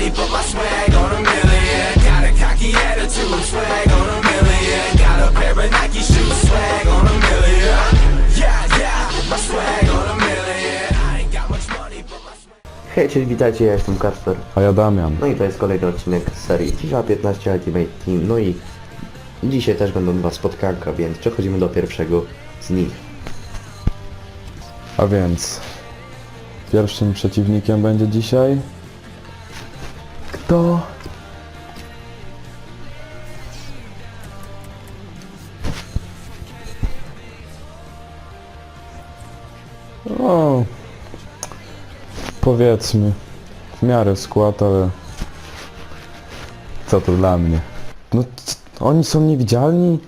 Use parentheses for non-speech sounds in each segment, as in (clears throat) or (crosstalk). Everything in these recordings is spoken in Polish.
money, but my swag on a million. Got a cocky attitude, swag on a million. Got a pair of Nike shoes, swag on a million. Yeah, yeah, my swag on a million. I ain't got much money, but my swag. Hej, cześć, witajcie, ja jestem Kasper. A ja Damian. No i to jest kolejny odcinek z serii FIFA 15 Ultimate Team. No i dzisiaj też będą dwa spotkanka, więc przechodzimy do pierwszego z nich. A więc pierwszym przeciwnikiem będzie dzisiaj kto? O, powiedzmy w miarę skład, ale co to dla mnie? No oni są niewidzialni?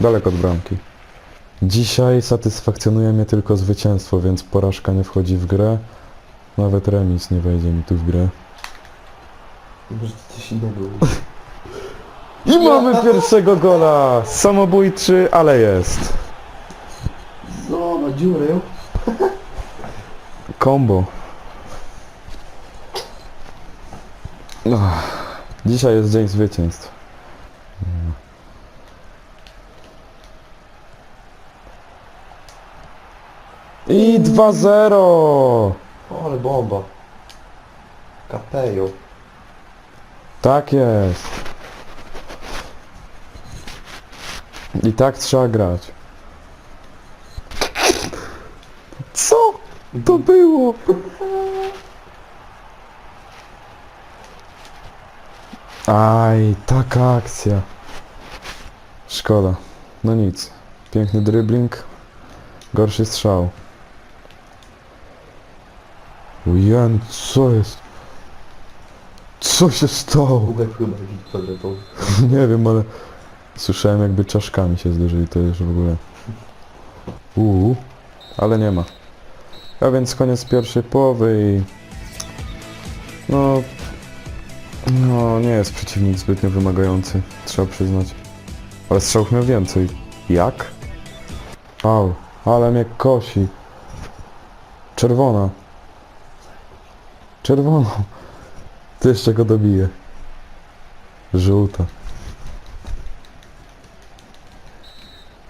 Daleko od bramki. Dzisiaj satysfakcjonuje mnie tylko zwycięstwo, więc porażka nie wchodzi w grę. Nawet remis nie wejdzie mi tu w grę. Może coś innego. I mamy pierwszego gola! Samobójczy, ale jest. Na dziurę. Combo. Ach, Dzisiaj jest dzień zwycięstw. I 2-0! O, ale bomba. Kapejo. Tak jest. I tak trzeba grać. Co to było? Aj, taka akcja. Szkoda. No nic. Piękny dribbling. Gorszy strzał. Jan, co jest? Co się stało? Chyba. (laughs) Nie wiem, ale słyszałem jakby czaszkami się zderzyli, to już w ogóle... Uuu, ale nie ma. A więc koniec pierwszej połowy i... No... No, nie jest przeciwnik zbytnio wymagający, trzeba przyznać. Ale strzałów miał więcej. Jak? Au, ale mnie kosi. Czerwona. Czerwona. Ty jeszcze go dobiję. Żółta.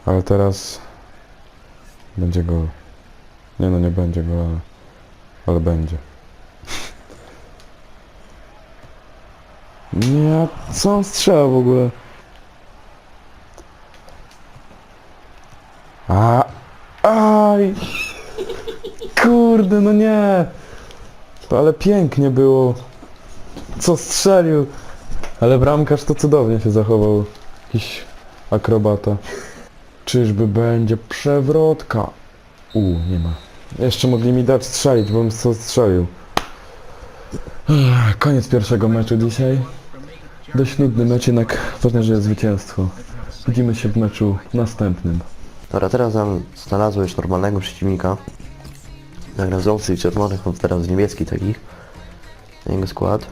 Ale teraz będzie gol. Nie no, nie będzie gol, ale, ale będzie. Nie, co on strzela w ogóle? A, aj! Kurde, no nie! Ale pięknie było. Co strzelił? Ale bramkarz to cudownie się zachował. Jakiś akrobata. Czyżby będzie przewrotka? U, nie ma. Jeszcze mogli mi dać strzelić, bo bym co strzelił. Koniec pierwszego meczu dzisiaj. Dość nudny mecz, jednak ważne, że jest zwycięstwo. Widzimy się w meczu następnym. Dobra, teraz nam znalazłeś normalnego przeciwnika. Zagrał z obcych czerwonych, on teraz z niebieski takich. Na jego skład.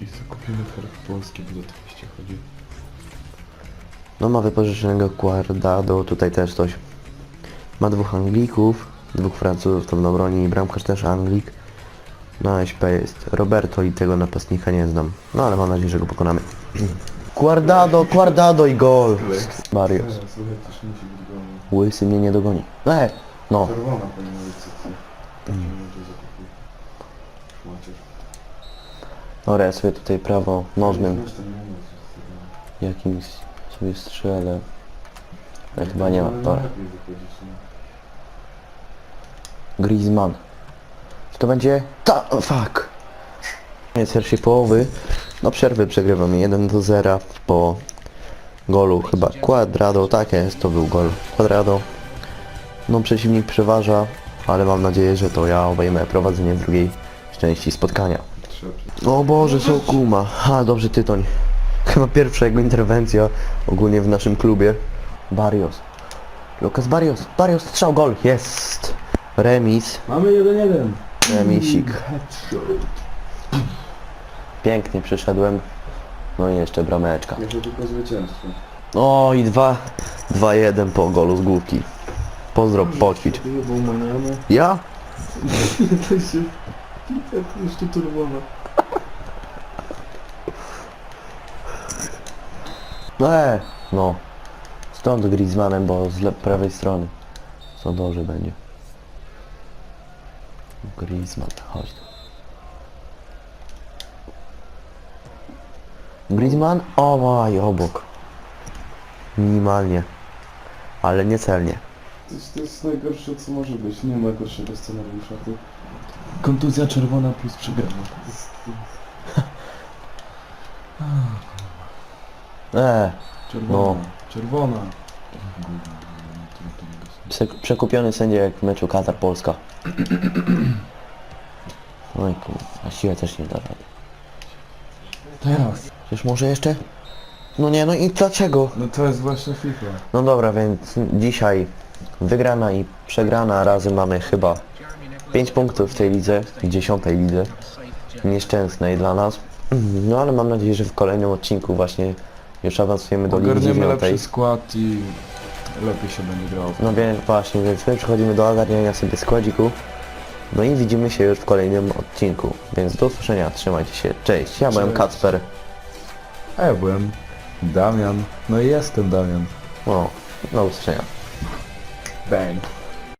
I zakupimy herb polski, bo chodzi. No ma wypożyczonego Guardado, tutaj też coś. Ma dwóch Anglików, dwóch Francuzów tam na broni i bramkarz też Anglik. Na SP jest Roberto i tego napastnika nie znam. No ale mam nadzieję, że go pokonamy. (clears throat) Guardado, Guardado i gol! Marius. słuchaj, też musi być gol. Łysy mnie nie dogoni. E, no. Czerwona powinna być zakupić. Macie. Dobra, ja sobie tutaj prawo nożnym jakimś sobie strzelę. Ale chyba nie ma. Dobra. Lepiej wychodzić, nie? Griezmann. Czy to będzie? Ta, o, fuck. Koniec pierwszej połowy. No przerwy przegrywamy 1 do 0 po golu chyba Quadrado, tak jest, to był gol Quadrado. No przeciwnik przeważa, ale mam nadzieję, że to ja obejmę prowadzenie drugiej części spotkania. O Boże, Sokuma. Ha, dobrze Tytoń. Chyba pierwsza jego interwencja ogólnie w naszym klubie. Barrios. Lucas Barrios. Barrios strzał gol. Jest. Remis. Mamy 1-1. Remisik. Pięknie przyszedłem. No i jeszcze brameczka. Jeszcze tylko zwycięstwo. O i 2 2-1 po golu z główki. Pozdro, poćwicz. Ja? to się... Turbowa. No e, no. Stąd Griezmannem, bo z le- prawej strony. Co dobrze będzie. Griezmann, chodź tu. Griezmann? O, obok. Minimalnie. Ale niecelnie. To jest, to jest najgorsze co może być. Nie ma gorszego scenariusza. To... Kontuzja czerwona plus przegrana. To jest- (laughs) E, Czerwona. No. Czerwona. prze- przekupiony sędzia jak w meczu Katar-Polska. No (clears throat) i kurwa, a siłę też nie da rady. Teraz. Przecież może jeszcze? No nie, no i dlaczego? No to jest właśnie FIFA. No dobra, więc dzisiaj wygrana i przegrana razem mamy chyba 5 punktów w tej lidze, w dziesiątej lidze. Nieszczęsnej dla nas. No ale mam nadzieję, że w kolejnym odcinku właśnie już awansujemy do ligi Ogarniemy dziewiątej. lepszy skład i lepiej się będzie grało. No więc właśnie, więc my przechodzimy do ogarniania sobie składziku. No i widzimy się już w kolejnym odcinku. Więc do usłyszenia, trzymajcie się, cześć. Ja byłem Cześć. Kacper. A ja byłem Damian. No i jestem Damian. No, do usłyszenia. Bang.